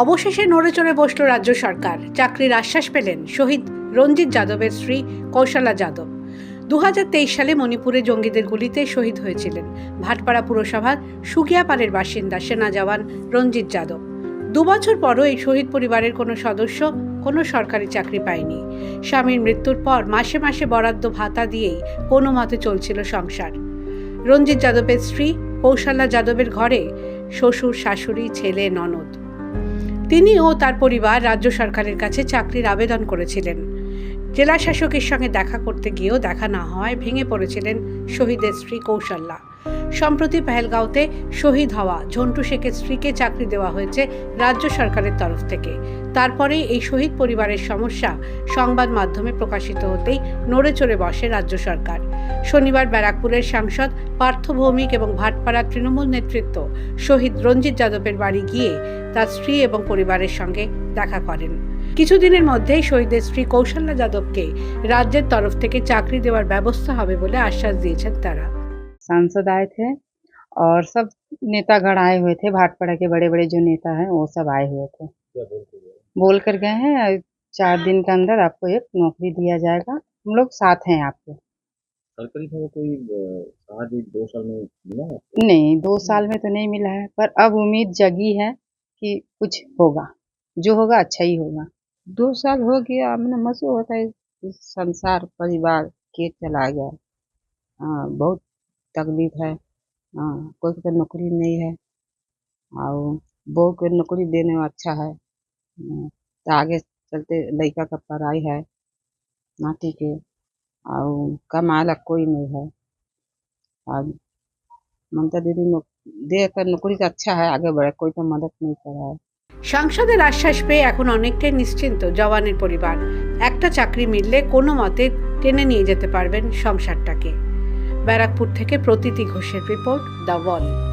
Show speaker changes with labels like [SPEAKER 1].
[SPEAKER 1] অবশেষে নড়ে চড়ে বসল রাজ্য সরকার। চাকরির আশ্বাস পেলেন শহীদ রঞ্জিত যাদবের স্ত্রী কৌশলা যাদব। দু হাজার তেইশ সালে মণিপুরে জঙ্গিদের গুলিতে শহীদ হয়েছিলেন ভাটপাড়া পুরসভার সুগিয়াপাড়ের বাসিন্দা সেনা জওয়ান রঞ্জিত যাদব। দুবছর পরও এই শহীদ পরিবারের কোনো সদস্য, কোনো সরকারি চাকরি পায়নি। স্বামীর মৃত্যুর পর মাসে মাসে বরাদ্দ ভাতা দিয়েই কোনো মতে চলছিল সংসার। রঞ্জিত যাদবের স্ত্রী কৌশালা যাদবের ঘরে শ্বশুর, শাশুড়ি, ছেলে, ননদ। তিনি ও তার পরিবার রাজ্য সরকারের কাছে চাকরির আবেদন করেছিলেন। জেলা শাসকের সঙ্গে দেখা করতে গিয়েও দেখা না হয় ভেঙে পড়েছিলেন শহীদের স্ত্রী কৌশল্যা। সম্প্রতি পেহেলগাঁওতে শহীদ হওয়া ঝন্টু শেখের স্ত্রীকে চাকরি দেওয়া হয়েছে রাজ্য সরকারের তরফ থেকে। তারপরে এই শহীদ পরিবারের সমস্যা সংবাদ মাধ্যমে প্রকাশিত হতেই নড়ে চড়ে বসে রাজ্য সরকার। শনিবার ব্যারাকপুরের সাংসদ পার্থ ভৌমিক এবং ভাটপাড়ার তৃণমূল নেতৃত্ব শহীদ রঞ্জিত যাদবের বাড়ি গিয়ে তার স্ত্রী এবং পরিবারের সঙ্গে দেখা করেন। কিছুদিনের মধ্যেই শহীদের স্ত্রী কৌশল্যা যাদবকে রাজ্যের তরফ থেকে চাকরি দেওয়ার ব্যবস্থা হবে বলে আশ্বাস দিয়েছেন তারা।
[SPEAKER 2] सांसद आए थे और सब नेता नेतागण आए हुए थे भाटपाड़ा के बड़े बड़े जो नेता हैं वो सब आए हुए थे। बोल कर गए हैं चार दिन के अंदर आपको एक नौकरी दिया जाएगा। हम लोग साथ हैं आपके
[SPEAKER 3] सरकारी कोई दो साल में मिला है?
[SPEAKER 2] नहीं दो साल में तो नहीं मिला है पर अब उम्मीद जगी है कि कुछ होगा। जो होगा अच्छा ही होगा। दो साल हो गया हमने मसो होता है। संसार परिवार के चला गया। हाँ बहुत तकलीफ है हाँ कोई को नौकरी नहीं है और बहू को नौकरी देने में अच्छा है हाँ, तो आगे चलते लड़का का पढ़ाई है नाती के और कमाला कोई नहीं है और ममता दीदी नौक- दे कर नौकरी तो अच्छा है आगे बढ़े कोई तो मदद नहीं कर रहा है
[SPEAKER 1] সাংসদের আশ্বাস পেয়ে এখন অনেকটাই নিশ্চিন্ত জওয়ানের পরিবার একটা চাকরি মিললে কোনো মতে টেনে নিয়ে যেতে পারবেন সংসারটাকে ব্যারাকপুর থেকে প্রতীতি ঘোষের রিপোর্ট দ্য ওয়াল